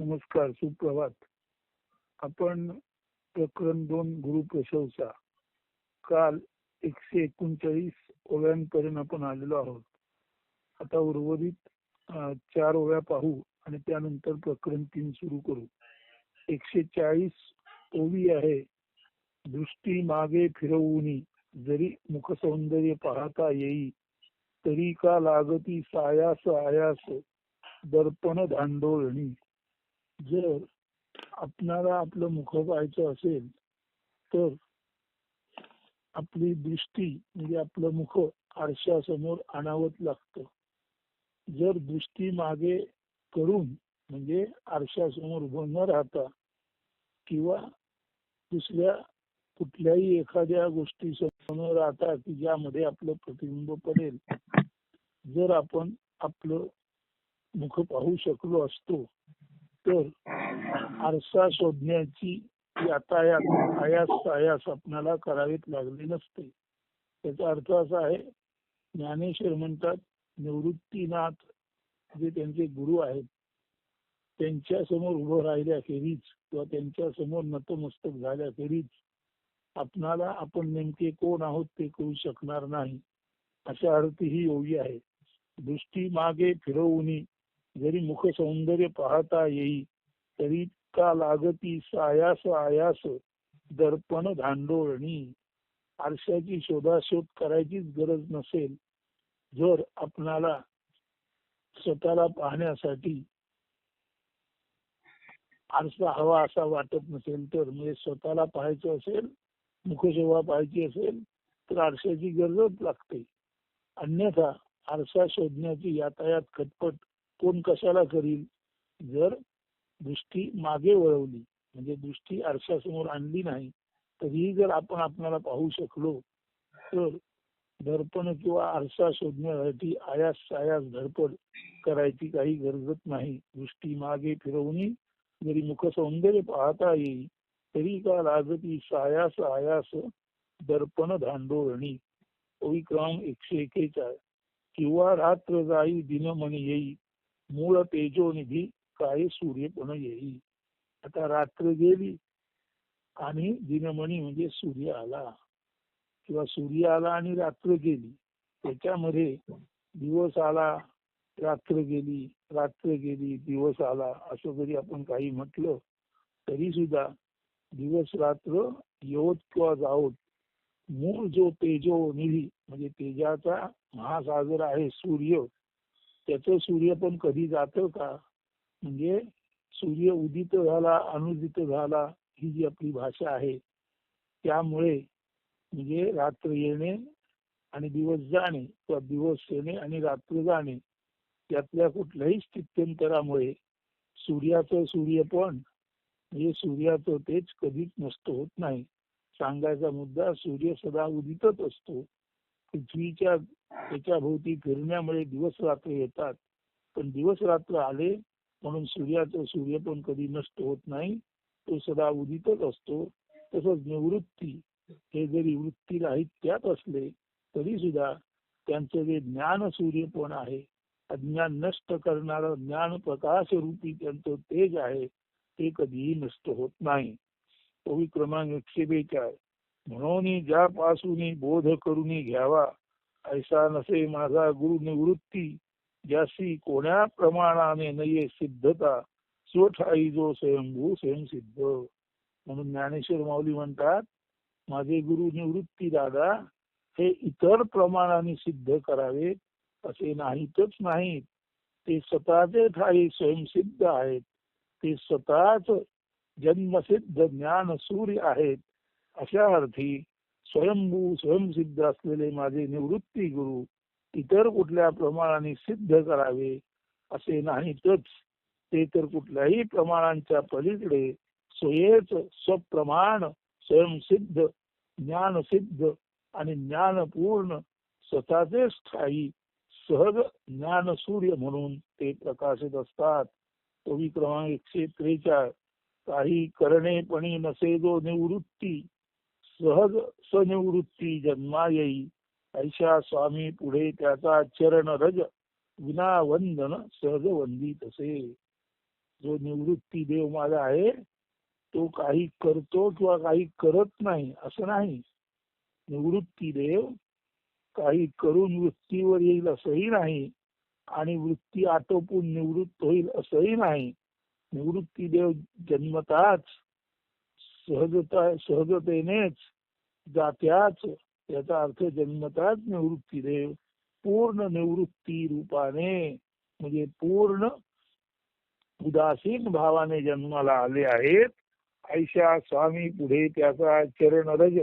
नमस्कार सुप्रभात. आपण प्रकरण दोन गुरु प्रशंसा. काल एकशे एकोणचाळीस ओव्यांपर्यंत आपण आलेलो आहोत. आता उर्वरित चार ओव्या पाहू आणि त्यानंतर प्रकरण तीन सुरू करू. एकशे चाळीस ओवी आहे. दृष्टी मागे फिरवूनी जरी मुख सौंदर्य पाहता येई तरी का लागती सायास आयास दर्पण धांडोळणी. जर आपणाला आपलं मुख पाहायचं असेल तर आपली दृष्टी म्हणजे आपलं मुख आरशासमोर आणावंच लागतं. जर दृष्टी मागे करून म्हणजे आरशासमोर उभं न राहता किंवा दुसऱ्या कुठल्याही एखाद्या गोष्टी समोर राहता की ज्यामध्ये आपलं प्रतिबिंब पडेल जर आपण आपलं मुख पाहू शकलो असतो तर आरसा शोधण्याची यातायात आयास आयास आपणाला करावीत लागले नसते. त्याचा अर्थ असा आहे ज्ञानेश्वर म्हणतात निवृत्तीनाथ जे त्यांचे गुरु आहेत त्यांच्यासमोर उभं राहिल्याखेरीज किंवा त्यांच्यासमोर नतमस्तक झाल्याखेरीज आपणाला आपण नेमके कोण आहोत ते कळू शकणार नाही अशा अर्थ ही योगी आहे. दृष्टी मागे फिरवून जरी मुख सौंदर्य पाहता येई तरी का लागती सायास आयास दर्पण धांडोळणी आरशाची शोधाशोध करायचीच गरज नसेल. जर आपणाला स्वतःला पाहण्यासाठी आरसा हवा असा वाटत नसेल तर म्हणजे स्वतःला पाहायचं असेल मुखशोभा पाहायची असेल तर आरशाची गरजच लागते. अन्यथा आरसा शोधण्याची यातायात खटपट कोण कशाला करील? जर दृष्टी मागे वळवली म्हणजे दृष्टी आरशासमोर आणली नाही तरीही जर आपण आपल्याला पाहू शकलो तर दर्पण किंवा आरसा शोधण्यासाठी आयास सायास धडपड करायची काही गरजच नाही. दृष्टी मागे फिरवून जरी मुख सौंदर्य पाहता येईल तरी का लागती सायास आयास दर्पण धांडोळणी ओवी एकशे एकेचाळ किंवा रात्र जाई दिनमणी येई मूळ तेजोनिधी काय सूर्यपण येई. आता रात्र गेली आणि दिनमणी म्हणजे सूर्य आला. किंवा सूर्य आला आणि रात्र गेली. त्याच्यामध्ये दिवस आला रात्र गेली रात्र गेली दिवस आला असं जरी आपण काही म्हटलं तरी सुद्धा दिवस रात्र येवत किंवा जावत मूळ जो तेजो निधी म्हणजे तेजाचा महासागर आहे सूर्य त्याचं सूर्य पण कधी जातं का? म्हणजे सूर्य उदित झाला अनुदित झाला ही जी आपली भाषा आहे त्यामुळे म्हणजे रात्र येणे आणि दिवस जाणे किंवा दिवस येणे आणि रात्र जाणे त्यातल्या कुठल्याही स्थित्यंतरामुळे सूर्याचं सूर्यपण म्हणजे सूर्याचं तेच कधीच नष्ट होत नाही. सांगायचा मुद्दा सूर्य सदा उदितच असतो. पृथ्वीच्या त्याच्या भोवती फिरण्यामुळे दिवस रात्र येतात. पण दिवस रात्र आले म्हणून सूर्याचं सूर्य पण कधी नष्ट होत नाही. तो सदा उदितच असतो. तसंच निवृत्ती हे जरी वृत्ती राहित त्यात असले तरी सुद्धा त्यांचं जे ज्ञान सूर्य पण आहे अज्ञान नष्ट करणारं ज्ञान प्रकाश रूपी त्यांचं तेज आहे ते कधीही नष्ट होत नाही. ओवी क्रमांक एकशे बेचाळ म्हणून ज्यापासून बोध करून घ्यावा ऐसा नसे माझा गुरु निवृत्ती ज्यासी कोण्या प्रमाणाने नये सिद्धता स्वठाई जो स्वयंभू स्वयंसिद्ध. म्हणून ज्ञानेश्वर माऊली म्हणतात माझे गुरु निवृत्ती दादा हे इतर प्रमाणाने सिद्ध करावे असे नाहीतच नाहीत. ते स्वतःचे ठाई स्वयंसिद्ध आहेत. ते स्वतःच जन्मसिद्ध ज्ञान सूर्य आहेत. अशा अर्थी स्वयंभू स्वयंसिद्ध असलेले माझे निवृत्ती गुरु इतर कुठल्या प्रमाणाने सिद्ध करावे असे नाहीतच ते तर कुठल्याही प्रमाणांच्या पलीकडे स्वयेच स्वप्रमाण स्वयंसिद्ध ज्ञानसिद्ध आणि ज्ञानपूर्ण स्वतःचे स्थायी सहज ज्ञान सूर्य म्हणून ते प्रकाशित असतात. कवी क्रमांक एकशे त्रेचाळ काही करणेपणी नसे जो निवृत्ती सहज सनिवृत्ती जन्मा येई ऐशा स्वामी पुढे त्याचा चरण रज. विना वंदन सहज वंदित असे जो निवृत्ती देव माझा आहे तो काही करतो किंवा काही करत नाही असं नाही. निवृत्ती देव काही करून वृत्तीवर येईल असंही नाही आणि वृत्ती आटोपून निवृत्त होईल असंही नाही. निवृत्ती देव जन्मताच सहजता सहजतेनेच जात्याच याचा अर्थ जन्मताच निवृत्ती देव. पूर्ण निवृत्ती रूपाने म्हणजे पूर्ण उदासीन भावाने जन्माला आले आहेत. आयशा स्वामी पुढे त्याचा चरण रज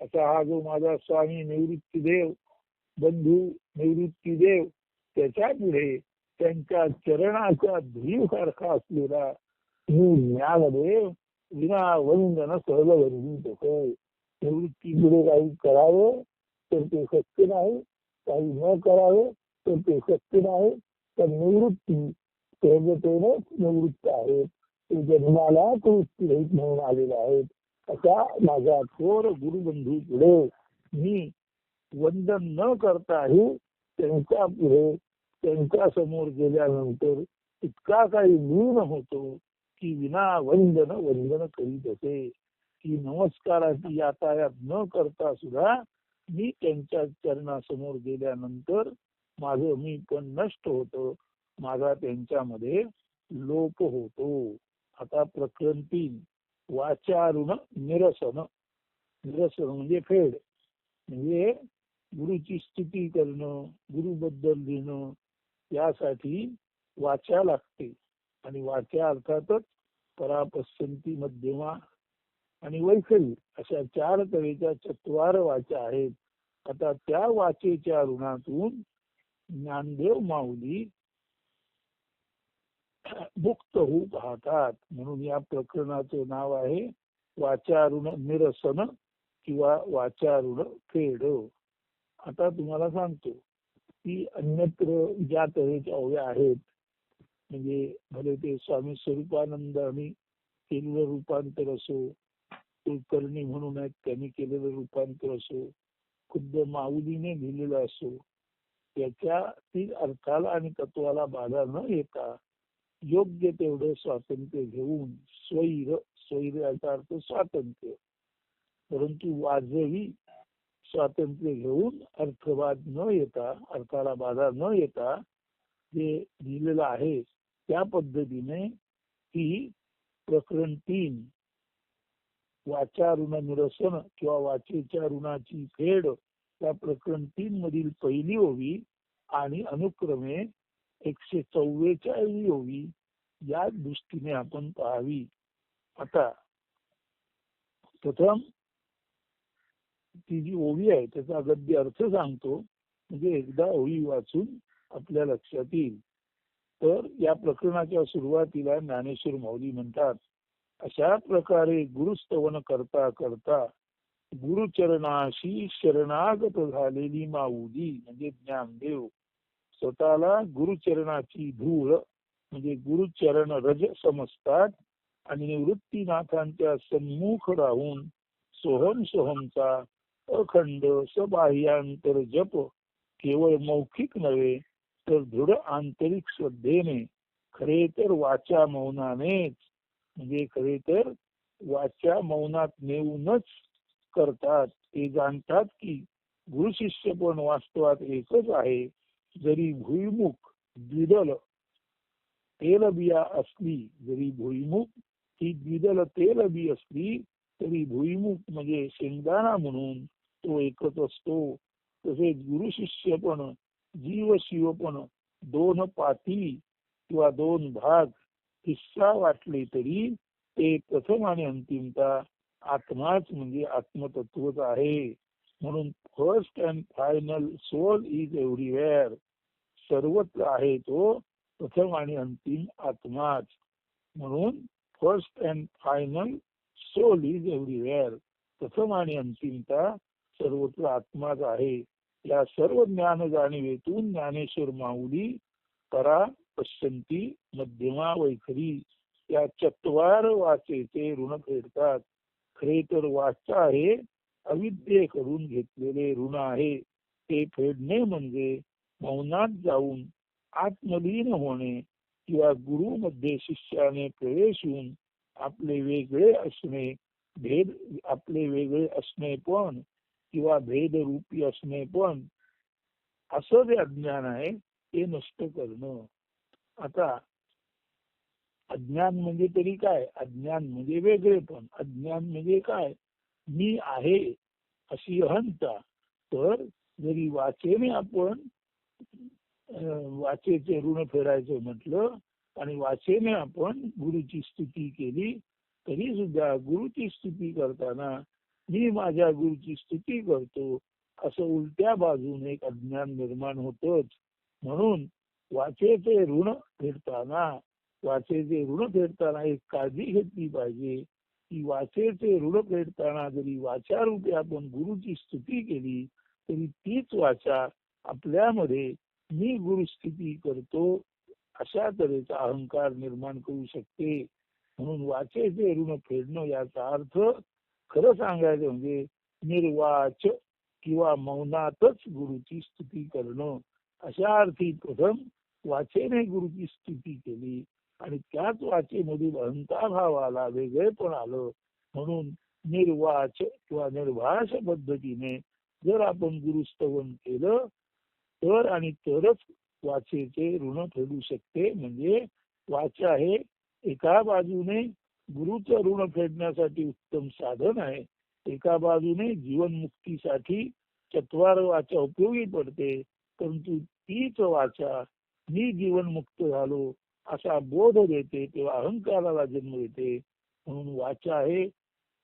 असा हा जो माझा स्वामी निवृत्ती देव बंधू निवृत्ती देव त्याच्या पुढे त्यांच्या चरणाचा धीव सारखा असलेला मी ज्ञानदेव विना वंदन सहज वंदित होय निवृत्ती पुढे काही करावं तर ते शक्य नाही. काही न करावे तर ते शक्य नाही. तर निवृत्ती सहजतेनेच निवृत्त आहेत. ते जन्माला वृत्तीरहित म्हणून आलेले आहेत. असा माझ्या थोर गुरुबंधू पुढे मी वंदन न करताही त्यांच्या पुढे त्यांच्यासमोर गेल्यानंतर इतका काही लीन होतो. की विना वंदन वंदन करीत असे. की नमस्काराची यातायात न करता सुद्धा मी त्यांच्या चरणासमोर गेल्यानंतर माझं मी पण नष्ट होतो. माझा त्यांच्यामध्ये लोप होतो. आता प्रकरण तीन वाचारुण निरसन. निरसन म्हणजे फेड. म्हणजे गुरुची स्थिती करणं गुरुबद्दल लिहिणं यासाठी वाचा लागते. आणि वाचा अर्थातच परापसंती मध्यमा आणि वैखरी अशा चार तऱ्हेच्या चत्वार वाचा आहेत. आता त्या वाचेच्या ऋणातून ज्ञानदेव माऊली मुक्त होऊ पाहतात. म्हणून या प्रकरणाचं नाव आहे वाचारुण निरसन किंवा वाचारुण फेड आता तुम्हाला सांगतो की अन्यत्र ज्या तऱ्हेच्या ओव्या आहेत म्हणजे भले ते स्वामी स्वरूपानंद आणि केलेलं रूपांतर असो कुलकर्णी म्हणून आहेत त्यांनी केलेलं रूपांतर असो खुद्द माऊलीने लिहिलेलं असो त्याच्यातील अर्थाला आणि तत्वाला बाधा न येता योग्य तेवढं स्वातंत्र्य घेऊन स्वैर स्वैर याचा अर्थ स्वातंत्र्य. परंतु वाजवी स्वातंत्र्य घेऊन अर्थवाद न येता अर्थाला बाधा न येता जे लिहिलेलं आहे त्या पद्धतीने ती प्रकरण तीन वाचा ऋण निरसन किंवा वाचेच्या ऋणाची फेड त्या प्रकरण तीन मधील पहिली ओवी आणि अनुक्रमे एकशे चव्वेचाळीस ओवी या दृष्टीने आपण पाहावी. आता प्रथम ती जी ओवी आहे त्याचा गद्य अर्थ सांगतो म्हणजे एकदा ओवी वाचून आपल्या लक्षात येईल. तर या प्रकरणाच्या सुरुवातीला ज्ञानेश्वर माऊली म्हणतात अशा प्रकारे गुरुस्तवन करता करता गुरुचरणाशी शरणागत झालेली माऊली म्हणजे ज्ञानदेव स्वतःला गुरुचरणाची धूळ म्हणजे गुरुचरण रज समजतात आणि निवृत्तीनाथांच्या सन्मुख राहून सोहम सोहमचा अखंड सबाह्यांतर जप केवळ मौखिक नव्हे तर दृढ आंतरिक श्रद्धेने खरे तर वाचा मौनानेच. म्हणजे खरे तर वाचा मौनात नेऊनच करतात. ते जाणतात की गुरु शिष्य पण वास्तवात एकच आहे. जरी भुईमुख द्विदल तेलबिया असली जरी भुईमुख ही द्विदल तेलबी असली तरी भुईमुख म्हणजे शेंगदाणा म्हणून तो एकच असतो. तसेच गुरु शिष्य पण जीव शिव पण दोन पाती किंवा दोन भाग हिस्सा वाटले तरी ते प्रथम आणि अंतिमता आत्माच म्हणजे आत्मतत्वच आहे. म्हणून first and final soul is everywhere सर्वत्र आहे तो प्रथम आणि अंतिम आत्माच. म्हणून first and final soul is everywhere प्रथम आणि अंतिमता सर्वत्र आत्माच आहे. या सर्व ज्ञान जाणीवेतून ज्ञानेश्वर माऊली परा पश्यंती मध्यमा वैखरी या चत्वार वाचेचे ऋण फेडतात. खरे तर वाचा आहे अविद्येकडून घेतलेले ऋण आहे. ते फेडणे म्हणजे मौनात जाऊन आत्मलीन होणे किंवा गुरु मध्ये शिष्याने प्रवेश होऊन आपले वेगळे असणे भेद आपले वेगळे असणे पण किंवा भेद रूपी असणे पण असं जे अज्ञान आहे ते नष्ट करणं. आता अज्ञान म्हणजे तरी काय? अज्ञान म्हणजे वेगळेपण अज्ञान म्हणजे काय? मी आहे अशी अहंता. तर जरी वाचेने आपण वाचेचे ऋण फेडायचं म्हटलं आणि वाचेने आपण गुरुची स्तुती केली तरी सुद्धा गुरुची स्तुती करताना मी माझ्या गुरुची स्तुती करतो. असं उलट्या बाजूने एक अज्ञान निर्माण होतच. म्हणून वाचेचे ऋण फेडताना वाचेचे ऋण फेडताना एक काळजी घेतली पाहिजे. की वाचेचे ऋण फेडताना जरी वाचारूपी आपण गुरुची स्तुती केली तरी तीच वाचा. आपल्यामध्ये मी गुरुस्थिती करतो अशा तऱ्हेचा अहंकार निर्माण करू शकते. म्हणून वाचेचे ऋण फेडणं याचा अर्थ खरं सांगायचं म्हणजे निर्वाच किंवा मौनातच गुरुची स्तुती करणं अशा अर्थी प्रथम वाचेने गुरुची स्तुती केली आणि त्याच वाचेमधील अहंकार भाव वेगळे वेगळेपण आलं. म्हणून निर्वाच किंवा निर्भाष पद्धतीने जर आपण गुरुस्तवन केलं तर आणि तरच वाचेचे ऋण फेडू शकते. म्हणजे वाचा हे एका बाजूने गुरुचं ऋण फेडण्यासाठी उत्तम साधन आहे. एका बाजूने जीवनमुक्तीसाठी चत्वार वाचा उपयोगी पडते परंतु तीच वाचा मी जीवनमुक्त झालो असा बोध देते तेव्हा अहंकाराला जन्म देते. म्हणून वाचा आहे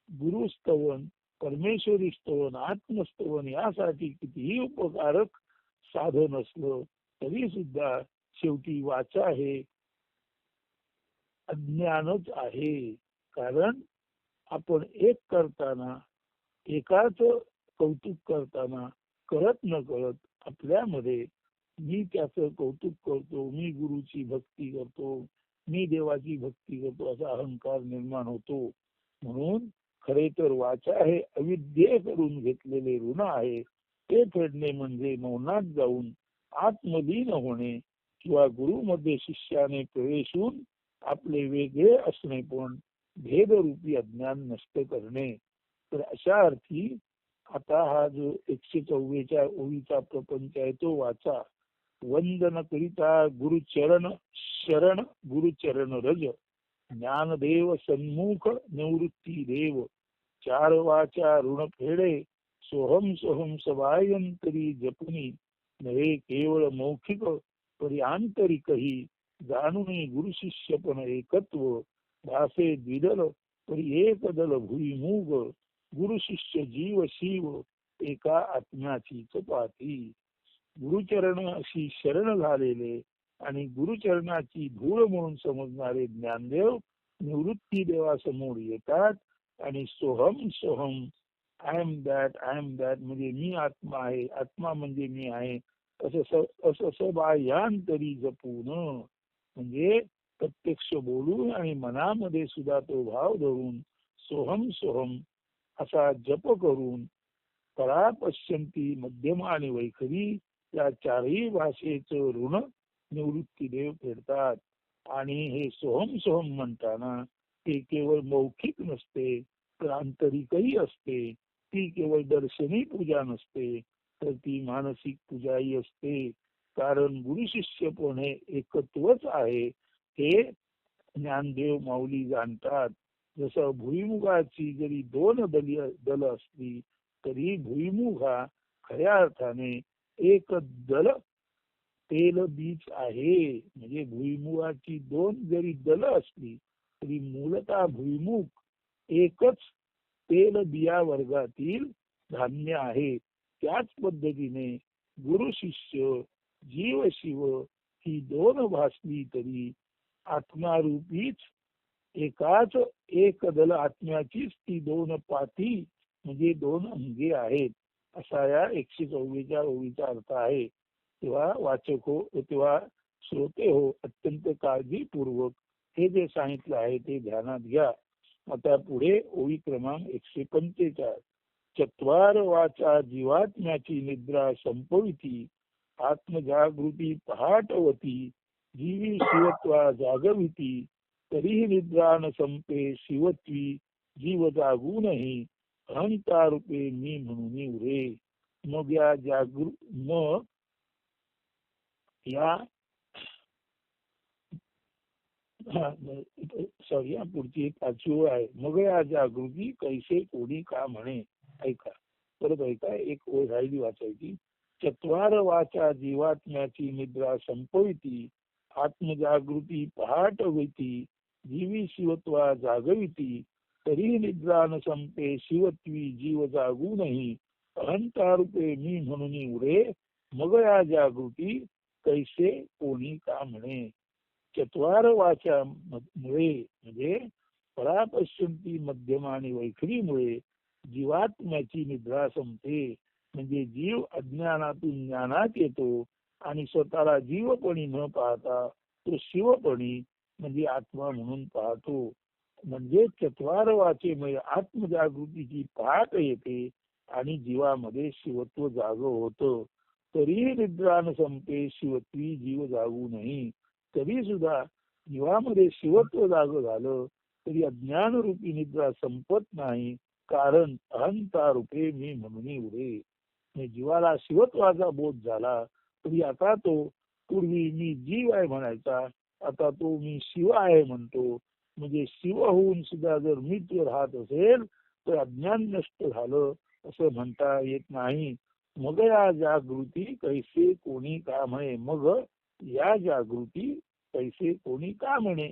गुरुस्तवन परमेश्वरी स्तवन आत्मस्तवन यासाठी कितीही उपकारक साधन असलं तरी सुद्धा शेवटी वाचा हे अज्ञानच आहे. कारण आपण एक करताना एकाच कौतुक करताना करत न करत आपल्यामध्ये मी त्याचं कौतुक करतो मी गुरुची भक्ती करतो मी देवाची भक्ती करतो असा अहंकार निर्माण होतो. म्हणून खरे तर वाचा हे अविद्ये करून घेतलेले ऋण आहे. ते फेडणे म्हणजे मौनात जाऊन आत्मलीन होणे किंवा गुरुमध्ये शिष्याने प्रवेशून आपले वेगळे असणे पण भेदरूपी अज्ञान नष्ट करणे. तर अशा अर्थी आता हा जो एकशे चव्वेच्या ओळीचा प्रपंच आहे तो वाचा. वंदन करिता गुरुचरण शरण गुरुचरण रज. ज्ञानदेव सन्मुख निवृत्ती देव. चार वाचा ऋण फेडे सोहम सोहम सवायंतरी जपुनी. नव्हे केवळ मौखिक परी आंतरिकही. जाणून गुरु शिष्य पण एकत्व भासे द्विदल तरी एक दल भुईमुग गुरु शिष्य जीव शिव एका आत्म्याची चपाती. गुरुचरण अशी शरण झालेले आणि गुरुचरणाची धूळ म्हणून समजणारे ज्ञानदेव निवृत्ती देवासमोर येतात आणि सोहम Soham I am that I am that म्हणजे मी आत्मा आहे आत्मा म्हणजे मी आहे असं असं सबाह्यांतरी जपून म्हणजे प्रत्यक्ष बोलून आणि मनामध्ये सुद्धा तो भाव धरून सोहम सोहम असा जप करून परा पश्यंती मध्यम आणि वैखरी या चारही भाषेचं ऋण निवृत्ती देव फेडतात. आणि हे सोहम सोहम म्हणताना ते केवळ मौखिक नसते तर आंतरिकही असते. ती केवळ दर्शनी पूजा नसते तर ती मानसिक पूजाही असते. कारण गुरु शिष्य पण हे एकत्वच आहे. हे ज्ञानदेव माऊली जाणतात. जसं भुईमुगाची जरी दोन दली दल असली तरी भुईमुग हा खऱ्या अर्थाने एक दल तेल बीज आहे. म्हणजे भुईमुगाची दोन जरी दल असली तरी मूलतः भुईमुग एकच तेल बिया वर्गातील धान्य आहे. त्याच पद्धतीने गुरु शिष्य जीव शिव ही दोन भासली तरी आत्मारूपीच एकाच एक दल आत्म्याचीच ती दोन पाती म्हणजे दोन अंगे आहेत. असा या एकशे चौवेच्या ओळीचा अर्थ आहे. तेव्हा वाचक हो तेव्हा श्रोते हो अत्यंत काळजीपूर्वक हे जे सांगितलं आहे ते ध्यानात घ्या. आता पुढे ओळी क्रमांक एकशे पंचेचाळीस चत्वार वाचा जीवात्म्याची निद्रा संपविती. आत्मजागृती पहाटवती जीवी शिवत्वा जागविती तरीही निद्रा न संपे शिवत्वी जीव जागूनही अहंकारूपे मी म्हणून उरे मग या जागृ मग या सॉरी या पुढची एक पाचवी ओळ आहे. मग या जागृती कैसे कोणी का म्हणे? ऐका. परत ऐका एक ओळ राहिली वाचायची. चत्वार वाचा जीवात्म्याची निद्रा संपविती आत्मजागृती पहाट होती जीवी शिवत्वा जागविती तरी निद्रा न संपे शिवत्वी जीव जागूनही अहंकारूपे मी म्हणून उडे मग या जागृती कैसे कोणी का म्हणे. चत्वार वाचा मुळे म्हणजे परापश्यंती मध्यम आणि वैखरीमुळे जीवात्म्याची निद्रा संपते म्हणजे जीव अज्ञानातून ज्ञानात येतो आणि स्वतःला जीवपणी न पाहता तो शिवपणी म्हणजे आत्मा म्हणून पाहतो. म्हणजे चत्वार वाचेमुळे आत्मजागृतीची पाहत येते आणि जीवामध्ये शिवत्व जाग होतं. तरी निद्रान संपे शिवत्वी जीव जागू नाही तरी सुद्धा जीवामध्ये शिवत्व जाग झालं तरी अज्ञान रूपी निद्रा संपत नाही. कारण अहंता रूपे मी म्हणून उडे जीवाला शिवत्वाचा बोध झाला तरी आता तो पूर्वी मी जीव आहे म्हणायचा आता तो मी शिव आहे म्हणतो. म्हणजे शिव होऊन सुद्धा जर मीच राहत असेल तर अज्ञान नष्ट झालं असं म्हणता येत नाही. मग या जागृती कैसे कोणी का म्हणे? मग या जागृती कैसे कोणी का म्हणे?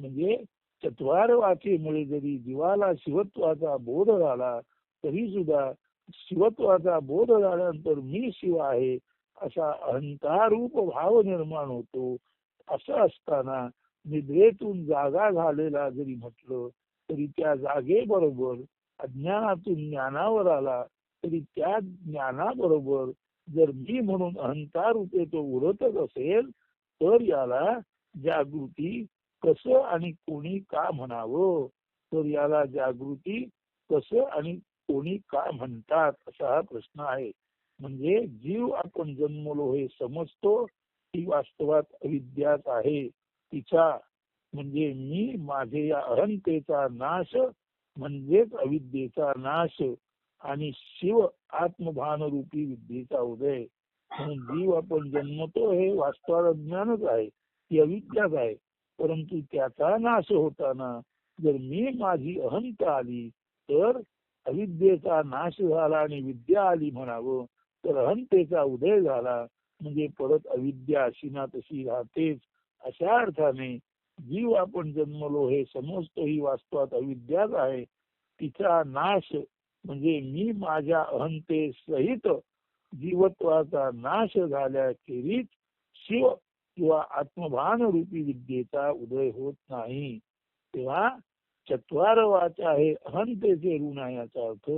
म्हणजे चत्वार वाचेमुळे जरी जीवाला शिवत्वाचा बोध झाला तरी सुद्धा शिवत्वाचा बोध झाल्यानंतर मी शिव आहे असा अहंकारूप भाव निर्माण होतो. असं असताना निद्रेतून जागा झालेला जरी म्हटलं तरी त्या जागेबरोबर अज्ञानातून ज्ञानावर आला तरी त्या ज्ञानाबरोबर जर मी म्हणून अहंकार रूपे तो उरतच असेल तर याला जागृती कसं आणि कोणी का म्हणावं? तर याला जागृती कसं आणि कोणी काय म्हणतात असा हा प्रश्न आहे. म्हणजे जीव आपण जन्मलो हे समजतो ती वास्तवात अविद्याच आहे. तिचा म्हणजे मी माझे या अहंतेचा नाश म्हणजेच अविद्येचा नाश आणि शिव आत्मभान रूपी विद्येचा उदय. म्हणून जीव आपण जन्मतो हे वास्तवात अज्ञानच आहे ती अविद्याच आहे. परंतु त्याचा नाश होताना जर मी माझी अहंता आली तर अविद्येचा नाश झाला आणि विद्या आली म्हणावं तर अहंतेचा उदय झाला. म्हणजे परत अविद्या अशी ना तशी राहतेच अशा अर्थाने जीव आपण जन्मलो हे समजतो ही वास्तवात अविद्याच आहे. तिचा नाश म्हणजे मी माझ्या अहंते सहित जीवत्वाचा नाश झाल्याखेरीज शिव किंवा आत्मभान रूपी विद्येचा उदय होत नाही. तेव्हा चत्वार वाचा आहे अहंतेचे ऋण आहे याचा अर्थ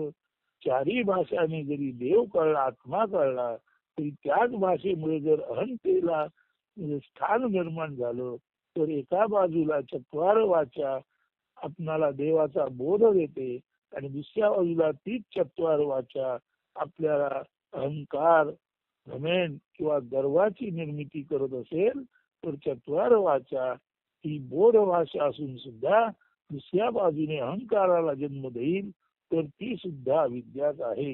चारी भाषाने जरी देव कळला आत्मा कळला तरी त्याच भाषेमुळे जर अहंतेला स्थान निर्माण झालं तर एका बाजूला चत्वार वाचा आपणाला देवाचा बोध देते आणि दुसऱ्या बाजूला तीच चत्वार वाचा आपल्याला अहंकार घमेंड किंवा गर्वाची निर्मिती करत असेल तर चत्वार वाचा ही बोध भाषा असून सुद्धा दुसऱ्या बाजूने अहंकाराला जन्म देईल तर ती सुद्धा विद्याच आहे.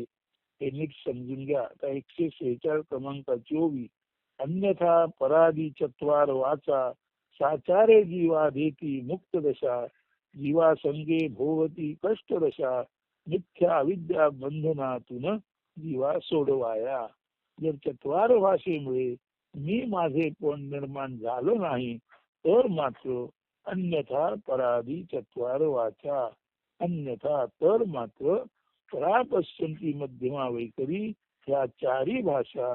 हे नीट समजून घ्या. आता एकशे सेहेचाळीस क्रमांक चोवीस. अन्यथा पराधी चत्वार वाचा. साचारे जीवा देती मुक्त दशा. जीवा संगे भोवती कष्ट दशा. मिथ्या अविद्या बंधनातून जीवा सोडवाया. जर चत्वार भाषेमुळे मी माझे पण निर्माण झालो नाही तर मात्र अन्यथा पराधी चत्वार वाचा. अन्यथा तर मात्र परापश्यंती मध्यमा वैकरी ह्या चारी भाषा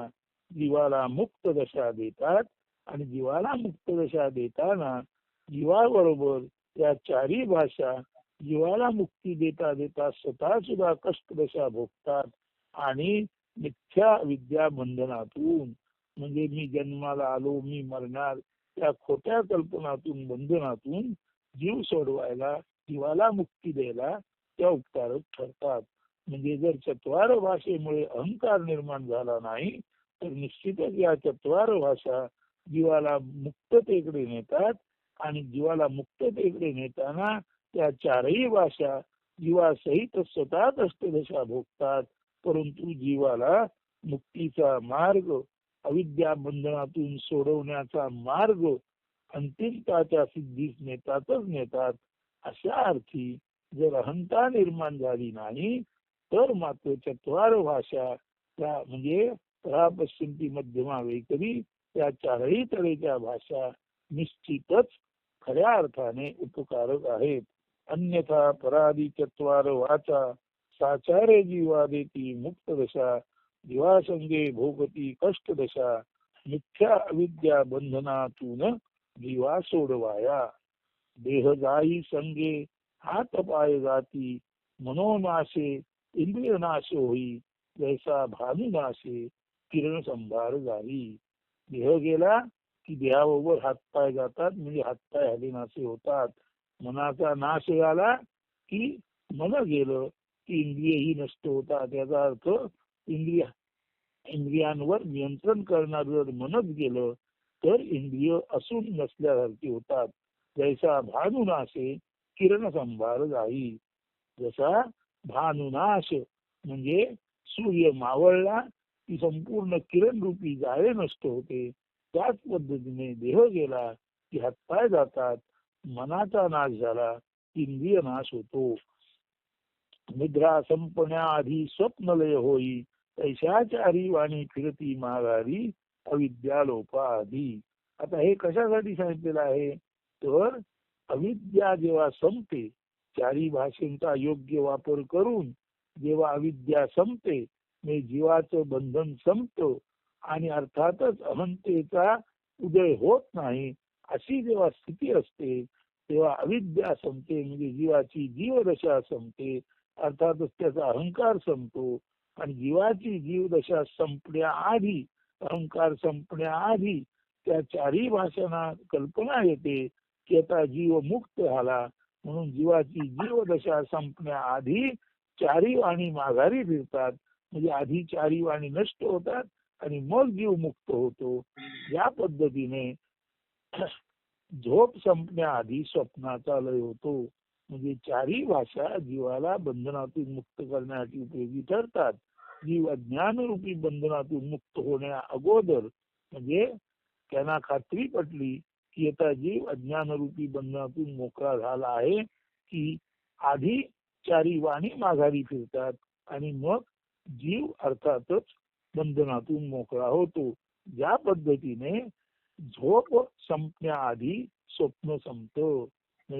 जीवाला मुक्त दशा देतात आणि जीवाला मुक्त दशा देताना जीवाबरोबर या चारी भाषा जीवाला मुक्ती देता देता स्वतः सुद्धा कष्ट दशा भोगतात आणि मिथ्या विद्या बंधनातून म्हणजे मी जन्माला आलो मी मरणार त्या खोट्या कल्पनातून बंधनातून जीव सोडवायला जीवाला मुक्ती द्यायला त्या उपकारक ठरतात. म्हणजे जर चत्वार भाषेमुळे अहंकार निर्माण झाला नाही तर निश्चितच या चत्वार भाषा जीवाला मुक्ततेकडे नेतात आणि जीवाला मुक्ततेकडे नेताना त्या चारही भाषा जीवासहित स्वतःच अष्टदशा भोगतात परंतु जीवाला मुक्तीचा मार्ग अविद्या बंधनातून सोडवण्याचा मार्ग अंतिमताच्या सिद्धीस नेतातच नेतात. अशा अर्थी जर अहंता निर्माण झाली नाही तर मात्र चत्वार भाषा त्या म्हणजे पश्चिमती मध्यमा वैखरी त्या चारही तऱ्हेच्या भाषा निश्चितच खऱ्या अर्थाने उपकारक आहेत. अन्यथा पराधी चत्वार वाचा साचारे जीवा देती मुक्त दशा जीवासंगे भोगती कष्ट दशा मिथ्या अविद्या बंधनातून जीवा सोडवाया. देह जाई संगे हात पाय जाती मनोनाशे इंद्रिय नाश होई जैसा भानुनाशे किरण संभार झाली. देह गेला की देहाबरोबर हातपाय जातात म्हणजे हातपाय हलिनाशे होतात. मनाचा नाश झाला की मन गेलं की इंद्रियही नष्ट होतात. याचा अर्थ इंद्रिया इंद्रियांवर नियंत्रण करणार जर म्हणत गेलं तर इंद्रिय असून नसल्यासारखी होतात. जैसा भानुनाशे किरण संभार जाई. जसा भानुनाश म्हणजे सूर्य मावळला की संपूर्ण किरण रूपी जाळे नष्ट होते. त्याच पद्धतीने देह गेला की हातपाय जातात मनाचा नाश झाला इंद्रिय नाश होतो. निद्रा संपण्याआधी स्वप्नलय होई. तैशाचारी वाणी फिरती माघारी अविद्या लोपा आता हे कशासाठी सांगितलेलं आहे? तर अविद्या जेव्हा संपते चारी भाषेंचा योग्य वापर करून जेव्हा अविद्या संपते म्हणजे जीवाचं बंधन संपतं आणि अर्थातच अहंतेचा उदय होत नाही अशी जेव्हा स्थिती असते तेव्हा अविद्या संपते म्हणजे जीवाची जीवदशा संपते अर्थातच त्याचा अहंकार संपतो. पण जीवाची जीवदशा संपण्याआधी अहंकार संपण्याआधी त्या चारही भाषांना कल्पना येते की आता जीव मुक्त झाला. म्हणून जीवाची जीवदशा संपण्याआधी चारी वाणी माघारी फिरतात. म्हणजे आधी चारी वाणी नष्ट होतात आणि मग जीव मुक्त होतो. या पद्धतीने झोप संपण्याआधी स्वप्नाचा लय होतो. म्हणजे चारही भाषा जीवाला बंधनातून मुक्त करण्यासाठी उपयोगी ठरतात. जीव अज्ञानरूपी बंधनातून मुक्त होण्या अगोदर म्हणजे त्यांना खात्री पटली की आता जीव अज्ञानरूपी बंधनातून मोकळा झाला आहे की आधी चारी वाणी माघारी फिरतात आणि मग जीव अर्थातच बंधनातून मोकळा होतो. ज्या पद्धतीने झोप संपण्याआधी स्वप्न संपत.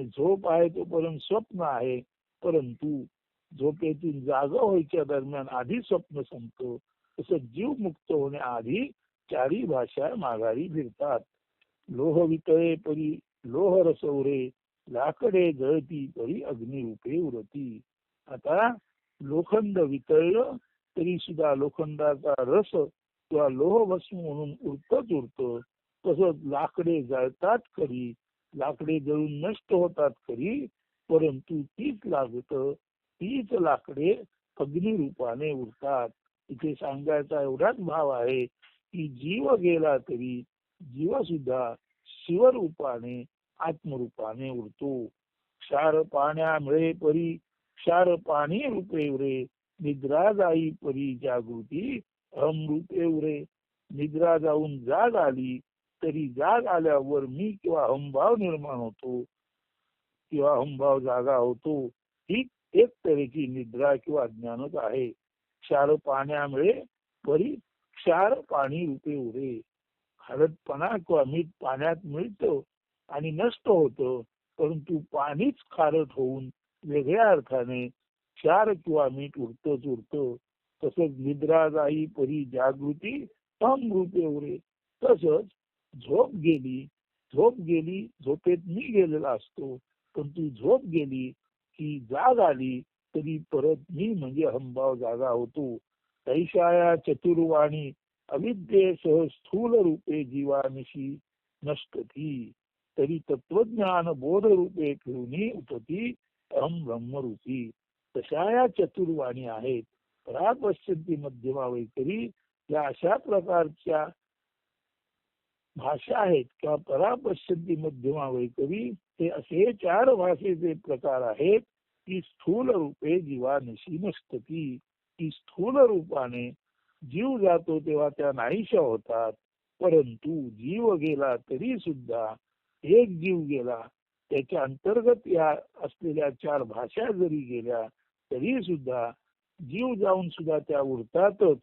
झोप आहे तोपर्यंत स्वप्न आहे. परंतु झोपेतील जागा व्हायच्या दरम्यान आधी स्वप्न संपतो. तसं जीव मुक्त होण्याआधी चारी भाषा माघारी फिरतात. लोह वितळे परी लोह रसवरे लाकडे जळती परी अग्निरूपे उरती आता लोखंड वितळलं तरी सुद्धा लोखंडाचा रस किंवा लोह भस्म म्हणून उरतच उरत तसंच लाकडे जळतात करी लाकडे जळून नष्ट होतात खरी परंतु तीच लागत तीच लाकडे अग्निरूपाने उरतात. इथे सांगायचा एवढाच भाव आहे की जीव गेला तरी जीव सुद्धा शिवरूपाने आत्मरूपाने उरतो. क्षार पाण्या मिळे परी क्षार पाणी रूपे उरे निद्रा जाई परी जागृती अहम रूपे उरे. निद्रा जाऊन जाग आली तरी जाग आल्यावर मी किंवा हमभाव निर्माण होतो किंवा हमभाव जागा होतो ही एक तऱ्हेची निद्रा किंवा ज्ञानच आहे. क्षार पाण्यामुळे परी क्षार पाणी रूपे उरे. खारटपणा किंवा मीठ पाण्यात मिळतं आणि नष्ट होतं परंतु पाणीच खारट होऊन वेगळ्या अर्थाने क्षार किंवा मीठ उरतच उरत. तसंच निद्रा जाई परी जागृती तम रूपे उरे. तसंच झोप गेली झोप गेली झोपेत मी गेलेला असतो. पण ती झोप गेली की जाग आली तरी परत मी म्हणजे हंभाव जागा होतो. तैशाया चतुर्वाणी अविद्येसह स्थूल रूपे जीवानिशी नष्टती तरी तत्वज्ञान बोध रूपे फिरूनी उपती अहम ब्रह्मरूपी तशा या चतुर्वाणी आहेत. परापश्चंती मध्यमा वैतरी या अशा प्रकारच्या भाषा आहेत किंवा परापश्यंती मध्यमा वैकवी हे असे चार भाषेचे प्रकार आहेत की स्थूल रूपे जीवानिशी नसतती की स्थूल रूपाने जीव जातो तेव्हा त्या नाहीशा होतात परंतु जीव गेला तरी सुद्धा एक जीव गेला. त्याच्या अंतर्गत या असलेल्या चार भाषा जरी गेल्या तरी सुद्धा जीव जाऊन सुद्धा त्या उरतातच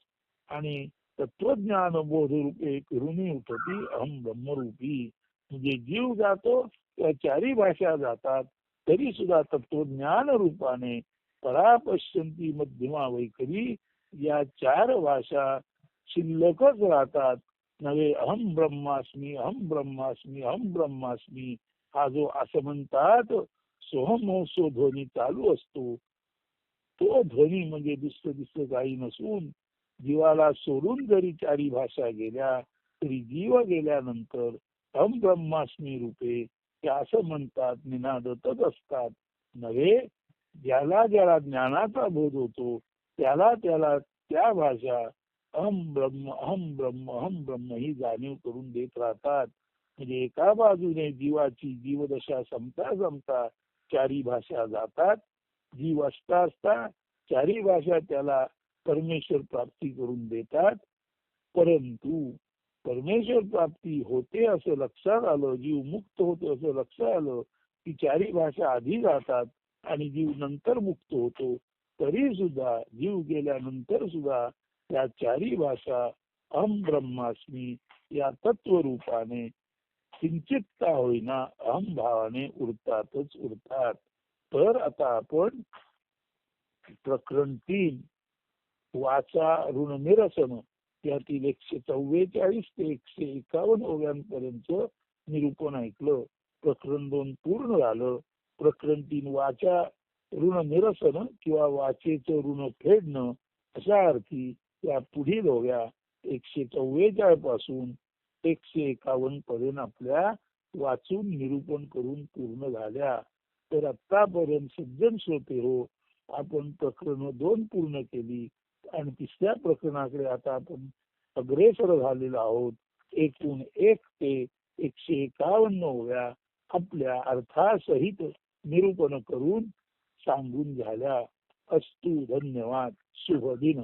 आणि तत्वज्ञान बोध रूपे करुणी उठती अहम ब्रह्मरूपी. म्हणजे जीव जातो चारी भाषा जातात तरी सुद्धा तत्वज्ञान रूपाने परापश्यंती मध्यमा वैखरी या चार भाषा शिल्लकच राहतात. नव्हे अहम ब्रह्मास्मी अहम ब्रह्मास्मी अहम ब्रह्मास्मी हा जो असं म्हणतात सोहमोत्सव ध्वनी चालू असतो. तो ध्वनी म्हणजे दुसरं दुसरं काही नसून जीवाला सोडून जरी चारी भाषा गेल्या तरी जीव गेल्यानंतर हम ब्रह्मास्मी रूपे ते असं म्हणतात निनादतच असतात. नव्हे? ज्याला ज्याला ज्ञानाचा बोध होतो त्याला त्याला त्या भाषा अहम ब्रह्म अहम ब्रह्म अहम ब्रह्म ही जाणीव करून देत राहतात. म्हणजे एका बाजूने जीवाची जीवदशा संपता संपता चारी भाषा जातात जीव असता असता चारी भाषा त्याला परमेश्वर प्राप्ती करून देतात. परंतु परमेश्वर प्राप्ती होते असं लक्षात आलं जीव मुक्त होतो असं लक्षात आलं की चारी भाषा आधी जातात आणि जीव नंतर मुक्त होतो. तरी सुद्धा जीव गेल्यानंतर सुद्धा त्या चारी भाषा अहम ब्रह्मास्मी या तत्व रूपाने किंचितता होईना अहम भावाने उरतातच उरतात. तर आता आपण प्रकरण तीन वाचा ऋण निरसन. त्यातील एकशे चव्वेचाळीस ते एकशे एकावन्न ओव्यांपर्यंत निरूपण ऐकलं. प्रकरण दोन पूर्ण झालं. प्रकरण तीन वाचा ऋण निरसन किंवा वाचेचं ऋण फेडणं अशा अर्थी या पुढील ओव्या एकशे चव्वेचाळपासून एकशे एकावन्न पर्यंत आपल्या वाचून निरूपण करून पूर्ण झाल्या. तर आतापर्यंत सज्जन श्रोते हो आपण प्रकरण दोन पूर्ण केली. आणि तिसऱ्या प्रकरणाकडे आता आपण अग्रेसर झालेलो आहोत. एकूण एक ते एकशे एकावन्न ओव्या आपल्या अर्थासहित निरूपण करून सांगून झाल्या. अस्तु धन्यवाद. शुभ दिन.